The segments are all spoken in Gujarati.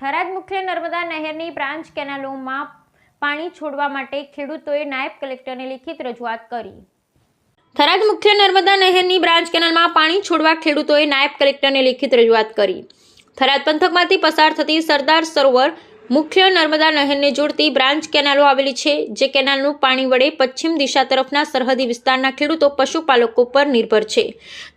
થરાદ મુખ્ય નર્મદા નહેરની બ્રાન્ચ કેનાલોમાં પાણી છોડવા માટે ખેડૂતોએ નાયબ કલેક્ટરને લિખિત રજૂઆત કરી. થરાદ મુખ્ય નર્મદા નહેરની બ્રાન્ચ કેનાલમાં પાણી છોડવા ખેડૂતોએ નાયબ કલેક્ટરને લિખિત રજૂઆત કરી. થરાદ પંથકમાંથી પસાર થતી સરદાર સરોવર મુખ્ય નર્મદા નહેરને જોડતી બ્રાન્ચ કેનાલો આવેલી છે, જે કેનાલનું પાણી વડે પશ્ચિમ દિશા તરફના સરહદી વિસ્તારના ખેડૂતો, પશુપાલકો પર નિર્ભર છે.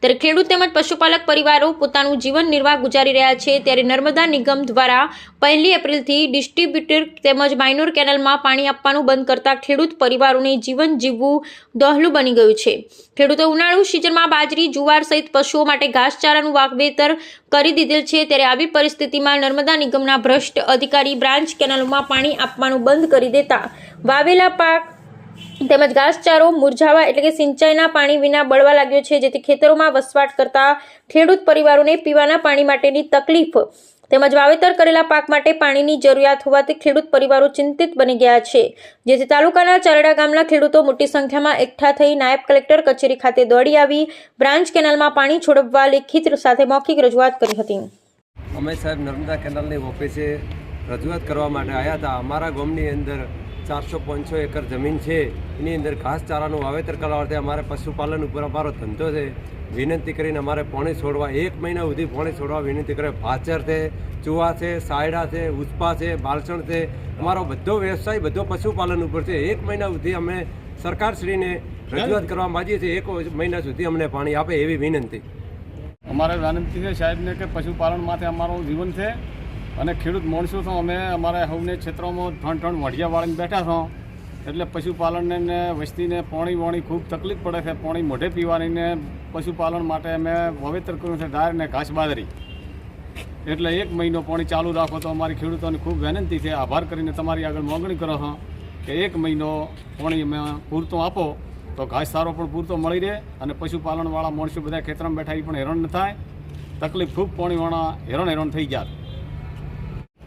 ત્યારે ખેડૂત તેમજ પશુપાલક પરિવારો પોતાનું જીવન નિર્વાહ ગુજારી રહ્યા છે, ત્યારે નર્મદા નિગમ દ્વારા પહેલી એપ્રિલથી ડિસ્ટ્રીબ્યુટર તેમજ માઇનોર કેનાલમાં પાણી આપવાનું બંધ કરતા ખેડૂત પરિવારોને જીવન જીવવું દોહલું બની ગયું છે. ખેડૂતો ઉનાળુ સિઝનમાં બાજરી, જુવાર સહિત પશુઓ માટે ઘાસચારાનું વાવેતર કરી દીધેલ છે ત્યારે આવી પરિસ્થિતિમાં નર્મદા નિગમના ભ્રષ્ટ અધિકારી બ્રાન્ચ કેનાલોમાં પાણી આપવાનું બંધ કરી દેતા. વાવેલા પાક તેમજ ઘાસચારો, મુરઝાવા એટલે કે સિંચાઈના પાણી વિના બળવા લાગ્યો છે, જેથી ખેતરોમાં વસવાટ કરતા ખેડૂત પરિવારોને પીવાના પાણી માટેની તકલીફ તેમજ વાવેતર કરેલા પાક માટે પાણીની જરૂરિયાત હોવાથી ખેડૂત પરિવારો ચિંતિત બની ગયા છે. જેથી તાલુકાના ચારડા ગામના ખેડૂતો મોટી સંખ્યામાં એકઠા થઈ નાયબ કલેક્ટર કચેરી ખાતે દોડી આવી, બ્રાન્ચ કેનાલમાં પાણી છોડવા લેખિત સાથે મૌખિક રજૂઆત કરી હતી. અમે સાહેબ નર્મદા કેનાલની ઓફિસે રજૂઆત કરવા માટે આવ્યા હતા. અમારા ગામની અંદર ચારસો પાંચસો એકર જમીન છે. એની અંદર ઘાસચારાનું વાવેતર કરવા માટે અમારે પશુપાલન ઉપર અમારો ધંધો છે. વિનંતી કરીને અમારે પોણી છોડવા, એક મહિના સુધી પોણી છોડવા વિનંતી કરે. ભાચર છે, ચુવા છે, સાયડા છે, ઉસ્પા છે, બાલસણ છે. અમારો બધો વ્યવસાય, બધો પશુપાલન ઉપર છે. એક મહિના સુધી અમે સરકારશ્રીને રજૂઆત કરવા માંગીએ છીએ. એક મહિના સુધી અમને પાણી આપે એવી વિનંતી. અમારે વિનંતી છે સાહેબને કે પશુપાલન માટે અમારું જીવન છે. અને ખેડૂત માણસો છો, અમે અમારા સૌને ક્ષેત્રોમાં ઠણ ઠણ વઢિયા વાળીને બેઠા છો. એટલે પશુપાલનને ને વસ્તીને પાણી વાણી ખૂબ તકલીફ પડે છે, પાણી મોઢે પીવાની ને પશુપાલન માટે અમે વાવેતર કર્યું છે ડાયર ને ઘાસ બાદરી એટલે એક મહિનો પાણી ચાલુ રાખો તો અમારી ખેડૂતોને ખૂબ વિનંતી છે, આભાર કરીને તમારી આગળ માગણી કરો છો કે એક મહિનો પાણી અમે પૂરતો આપો, તો ઘાસ સારો પણ પૂરતો મળી રહે અને પશુપાલનવાળા માણસો બધા ખેતરમાં બેઠા એ પણ હેરાન ન થાય. તકલીફ ખૂબ પાણીવાળા હેરાન હેરાન થઈ ગયા.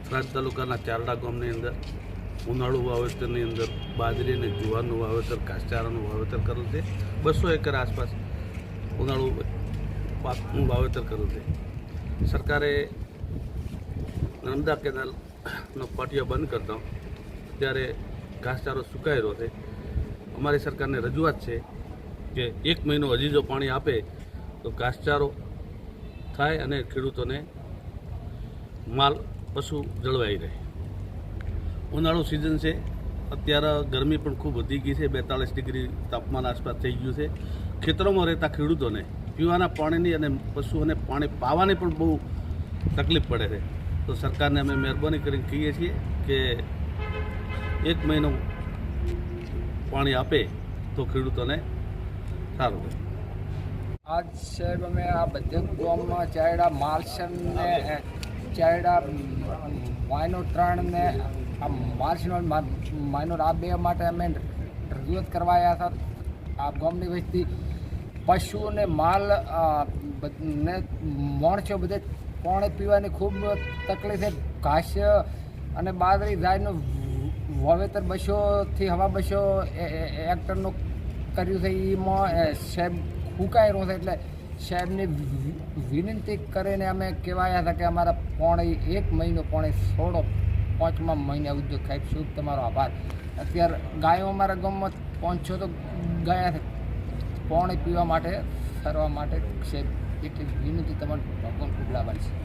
થરાદ તાલુકાના ચારડા ગામની અંદર ઉનાળુ વાવેતરની અંદર બાજરી અને જુવારનું વાવેતર, ઘાસચારાનું વાવેતર કરેલ છે. બસો એકર આસપાસ ઉનાળુ પાકનું વાવેતર કરેલ છે. સરકારે નર્મદા કેનાલનો પાટિયો બંધ કરતા ત્યારે ઘાસચારો રહ્યો છે. અમારી સરકારને રજૂઆત છે કે એક મહિનો હજી જો પાણી આપે તો ઘાસચારો થાય અને ખેડૂતોને માલ પશુ જળવાઈ રહે. ઉનાળો સિઝન છે. અત્યારે ગરમી પણ ખૂબ વધી ગઈ છે. બેતાળીસ ડિગ્રી તાપમાન આસપાસ થઈ ગયું છે. ખેતરોમાં રહેતા ખેડૂતોને પીવાના પાણીની અને પશુઓને પાણી પાવાની પણ બહુ તકલીફ પડે છે. તો સરકારને અમે મહેરબાની કરીને કહીએ છીએ કે એક મહિનો પાણી આપે તો ખેડૂતોને સારું રહે. આજ સાહેબ અમે આ બધે ગામમાં ચાયડા માલસન ને ચાયડા માઇનો ત્રણ ને માર્ચનો માઇનોર આ બે માટે અમે રજૂઆત કરવા આવ્યા હતા. આ ગામની વસ્તી પશુ અને માલ ને માણસો બધે પાણી પીવાની ખૂબ તકલીફ છે. ઘાસ અને બાદરી ગાયનું વાવેતર બસોથી હવા બસો એક્ટરનું કર્યું છે. એમાં સાહેબ રહ્યો છે. એટલે સાહેબની વિનંતી કરીને અમે કહેવાયા હતા કે અમારા પોણે એક મહિનો, પોણે સોળો, પાંચમા મહિને ઉદ્યોગ ખાઈ શુભ તમારો આભાર. અત્યારે ગાયો અમારા ગામમાં પહોંચ્યો તો ગયા છે. પાણી પીવા માટે, ફરવા માટે સાહેબ, એટલી વિનંતી તમારે ભગવાન ખૂબ લાભાર છે